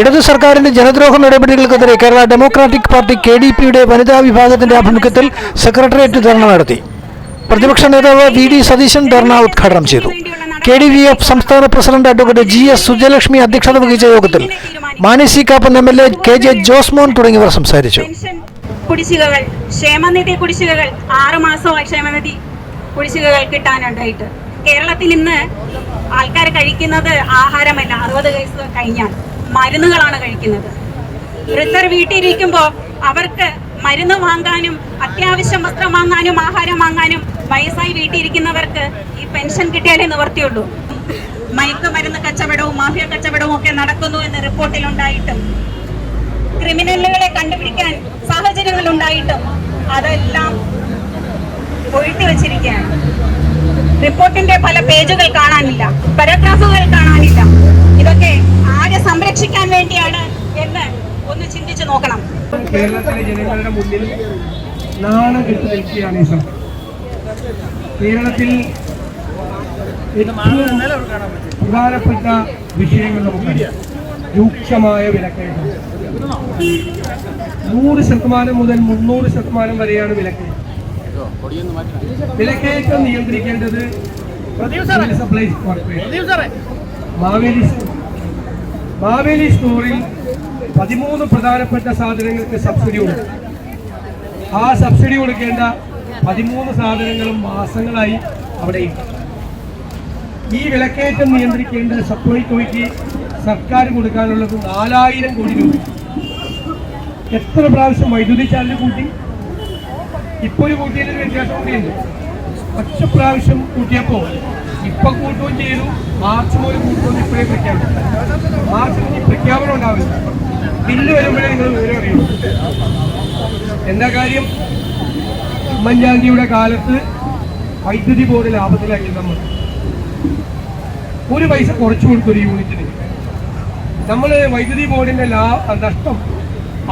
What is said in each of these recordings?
ഇടതു സർക്കാരിന്റെ ജനദ്രോഹ നടപടികൾക്കെതിരെ Kerala Democratic Party K D പിയുടെ വനിതാ വിഭാഗത്തിന്റെ ആഭിമുഖ്യത്തിൽ സെക്രട്ടേറിയറ്റ് ധർണ നടത്തി. പ്രതിപക്ഷ നേതാവ് വി ഡി സതീശൻ ധർണ ഉദ്ഘാടനം ചെയ്തു. കെ ഡി വി എഫ് സംസ്ഥാന president advocate G S Sujalakshmi അധ്യക്ഷത വഹിച്ച യോഗത്തിൽ Manasi C Kappan M L A K J Josmon തുടങ്ങിയവർ സംസാരിച്ചു. കുടിശ്ശികകൾ ക്ഷേമനിധി കുടിശ്ശികകൾ ആറ് മാസമായി ക്ഷേമനിധി കുടിശ്ശികകൾ കിട്ടാനുണ്ടായിട്ട്. കേരളത്തിൽ ഇന്ന് ആൾക്കാർ കഴിക്കുന്നത് ആഹാരമല്ല അറുപത് വയസ്സ് കഴിഞ്ഞാൽ മരുന്നുകളാണ് കഴിക്കുന്നത്. വൃദ്ധർ വീട്ടിലിരിക്കുമ്പോൾ അവർക്ക് മരുന്ന് വാങ്ങാനും അത്യാവശ്യം വസ്ത്രം വാങ്ങാനും ആഹാരം വാങ്ങാനും വയസ്സായി വീട്ടിലിരിക്കുന്നവർക്ക് ഈ പെൻഷൻ കിട്ടിയാലേ നിവർത്തിയുള്ളൂ. മയക്കുമരുന്ന് കച്ചവടവും മാഫിയ കച്ചവടവും ഒക്കെ നടക്കുന്നു എന്ന് റിപ്പോർട്ടിലുണ്ടായിട്ടും ക്രിമിനലുകളെ കണ്ടുപിടിക്കാൻ സാഹചര്യങ്ങൾ ഉണ്ടായിട്ടും അതെല്ലാം ഒഴുത്തി വെച്ചിരിക്കുകയാണ് റിപ്പോർട്ടിന്റെ പല പേജുകൾ കാണാനില്ല. പാരഗ്രാഫുകൾ സംരക്ഷിക്കാൻ വേണ്ടിയാണ് എന്ന് ഒന്ന് ചിന്തിച്ചു നോക്കണം. കേരളത്തിലെ ജനങ്ങളുടെ മുന്നിൽ നാണം കിട്ടു നിൽക്കുകയാണ് ഈ സമയം കേരളത്തിൽ പ്രധാനപ്പെട്ട വിഷയങ്ങൾ നമുക്ക് രൂക്ഷമായ വിലക്കയറ്റം. നൂറ് ശതമാനം മുതൽ മുന്നൂറ് ശതമാനം വരെയാണ് വിലക്കയറ്റം. വിലക്കയറ്റം നിയന്ത്രിക്കേണ്ടത് സപ്ലൈസ് കോർപ്പറേഷൻ മാവേലി മാവേലി സ്റ്റോറിൽ പതിമൂന്ന് പ്രധാനപ്പെട്ട സാധനങ്ങൾക്ക് സബ്സിഡി കൊടുക്കും ആ സബ്സിഡി കൊടുക്കേണ്ട പതിമൂന്ന് സാധനങ്ങളും മാസങ്ങളായി അവിടെയുണ്ട് ഈ വിലക്കയറ്റം നിയന്ത്രിക്കേണ്ട സപ്ലൈകോയ്ക്ക് സർക്കാർ കൊടുക്കാനുള്ളത് നാലായിരം കോടി രൂപ. എത്ര പ്രാവശ്യം വൈദ്യുതി ചാർജ് കൂട്ടി? ഇപ്പോൾ ഒരു കൂട്ടിയതിന് വ്യത്യാസം കൂടിയുണ്ട്. പക്ഷ പ്രാവശ്യം കൂട്ടിയപ്പോൾ ഇപ്പൊ കൂട്ടുകയും ചെയ്തു. മാർച്ച് മുതൽ കൂട്ടുകയും ഇപ്പോഴേ പ്രഖ്യാപിച്ചു മാർച്ച് മുതൽ പ്രഖ്യാപനം ഉണ്ടാവില്ല ബില്ല് വരുമ്പോഴേ നിങ്ങൾ വിവരം അറിയുള്ളൂ എന്താ കാര്യം? ഉമ്മൻചാണ്ടിയുടെ കാലത്ത് വൈദ്യുതി ബോർഡ് ലാഭത്തിലാക്കി നമ്മൾ ഒരു പൈസ കുറച്ചു കൊടുത്തൊരു ഒരു യൂണിറ്റിന്. നമ്മൾ വൈദ്യുതി ബോർഡിന്റെ ലാഭ നഷ്ടം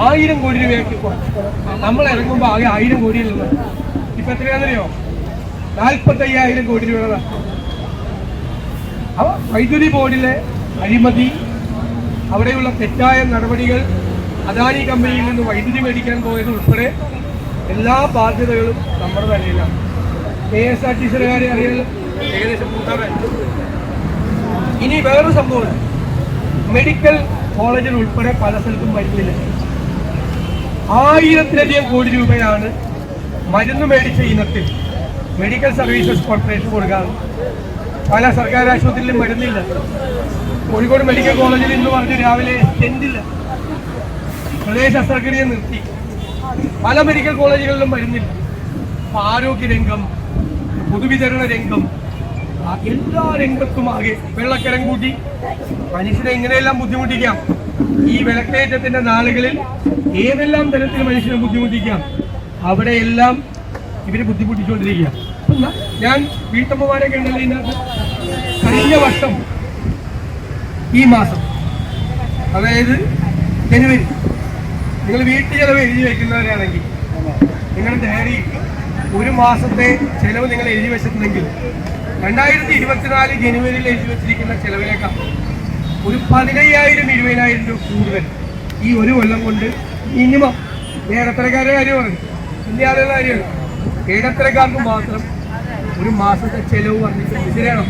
ആയിരം കോടി രൂപയാക്കി കുറച്ചു. നമ്മൾ ഇറങ്ങുമ്പോൾ ആകെ ആയിരം കോടിയിലുള്ള ഇപ്പൊ എത്രയാണെന്നറിയോ? നാൽപ്പത്തി അയ്യായിരം കോടി രൂപയുടെ നഷ്ടം. അപ്പൊ വൈദ്യുതി ബോർഡിലെ അഴിമതി അവിടെയുള്ള തെറ്റായ നടപടികൾ അദാനി കമ്പനിയിൽ നിന്ന് വൈദ്യുതി മേടിക്കാൻ പോയത് ഉൾപ്പെടെ എല്ലാ ബാധ്യതകളും നമ്മുടെ തലയിലാണ്. K S R T C കാര്യം അറിയാലോ? ഏകദേശം ഇനി വേറൊരു സംഭവമാണ് മെഡിക്കൽ കോളേജിൽ ഉൾപ്പെടെ പല സ്ഥലത്തും മരുന്നില്ല. ആയിരത്തിലധികം കോടി രൂപയാണ് മരുന്ന് മേടിച്ച ഇനത്തിൽ മെഡിക്കൽ സർവീസസ് കോർപ്പറേഷൻ കൊടുക്കാറ്. പല സർക്കാർ ആശുപത്രിയിലും മരുന്നില്ല. കോഴിക്കോട് മെഡിക്കൽ കോളേജിൽ ഇന്ന് പറഞ്ഞു രാവിലെ ടെന്റില്ല ഹൃദയ ശസ്ത്രക്രിയ നിർത്തി. പല മെഡിക്കൽ കോളേജുകളിലും വരുന്നില്ല. ആരോഗ്യ രംഗം പൊതുവിതരണ രംഗം എല്ലാ രംഗത്തും ആകെ വെള്ളക്കരം കൂട്ടി. മനുഷ്യനെ ഇങ്ങനെയെല്ലാം ബുദ്ധിമുട്ടിക്കാം. ഈ വിലക്കയറ്റത്തിന്റെ നാളുകളിൽ ഏതെല്ലാം തരത്തിൽ മനുഷ്യനെ ബുദ്ധിമുട്ടിക്കാം? അവിടെയെല്ലാം ഇവർ ബുദ്ധിമുട്ടിച്ചുകൊണ്ടിരിക്കുക ഞാൻ വീട്ടമ്മമാരെ ഉണ്ടല്ലോ ഇതിനകത്ത്. കഴിഞ്ഞ വർഷം ഈ മാസം. അതായത് ജനുവരി. നിങ്ങൾ വീട്ടിൽ ചെലവ് എഴുതി വയ്ക്കുന്നവരാണെങ്കിൽ നിങ്ങളുടെ ഡയറി ഒരു മാസത്തെ ചെലവ് നിങ്ങൾ എഴുതി വെച്ചിട്ടുണ്ടെങ്കിൽ രണ്ടായിരത്തി ഇരുപത്തിനാല് ജനുവരിയിൽ എഴുതി വെച്ചിരിക്കുന്ന ചെലവിനേക്കാൾ ഒരു പതിനയ്യായിരം ഇരുപതിനായിരം രൂപ കൂടുതൽ ഈ ഒരു കൊല്ലം കൊണ്ട് മിനിമം ഏടത്തരക്കാരുടെ കാര്യമാണ്. ഇന്ത്യയുടെ കാര്യമാണ്. ഏടത്തരക്കാർക്ക് മാത്രം ഒരു മാസത്തെ ചെലവ് വർദ്ധിച്ചു ശരിയാണോ?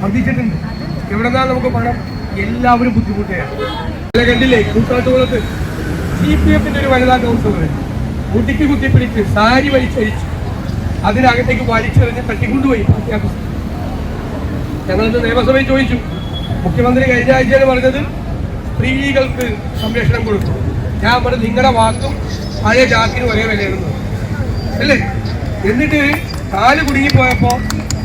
വർദ്ധിച്ചിട്ടുണ്ട്. എവിടെ നമുക്ക് പണം? എല്ലാവരും ബുദ്ധിമുട്ടുകയാണ് അല്ല കണ്ടില്ലേ? കൂട്ടാട്ടുകുളത്ത് സി പി എഫിന്റെ ഒരു വനിതാ കൗൺസിലർ കുട്ടിക്ക് കുത്തിപ്പിടിച്ച് സാരി വലിച്ചരിച്ചു അതിനകത്തേക്ക് വലിച്ചെറിഞ്ഞ് തട്ടിക്കൊണ്ടുപോയി പാർട്ടി. ഞങ്ങളിന്ന് നിയമസഭയിൽ ചോദിച്ചു മുഖ്യമന്ത്രി കഴിഞ്ഞ ആഴ്ചയിൽ പറഞ്ഞത് സ്ത്രീകൾക്ക് സംരക്ഷണം കൊടുക്കും ഞാൻ പറഞ്ഞു നിങ്ങളുടെ വാക്കും പഴയ ചാക്കിന് ഒരേ വിലയാണെന്ന് അല്ലേ? എന്നിട്ട് കാൽ കുടുങ്ങിപ്പോയപ്പോ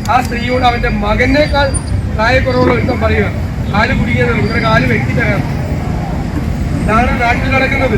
ആ സ്ത്രീയോട് അവന്റെ മകനേക്കാൾ പ്രായക്കുറവുള്ള ഒരുത്തം പറയുക കാൽ കുടിക്കരുത് ഇവരുടെ കാൽ വെട്ടിത്തരാം. ഇതാണ് നാട്ടിൽ നടക്കുന്നത്.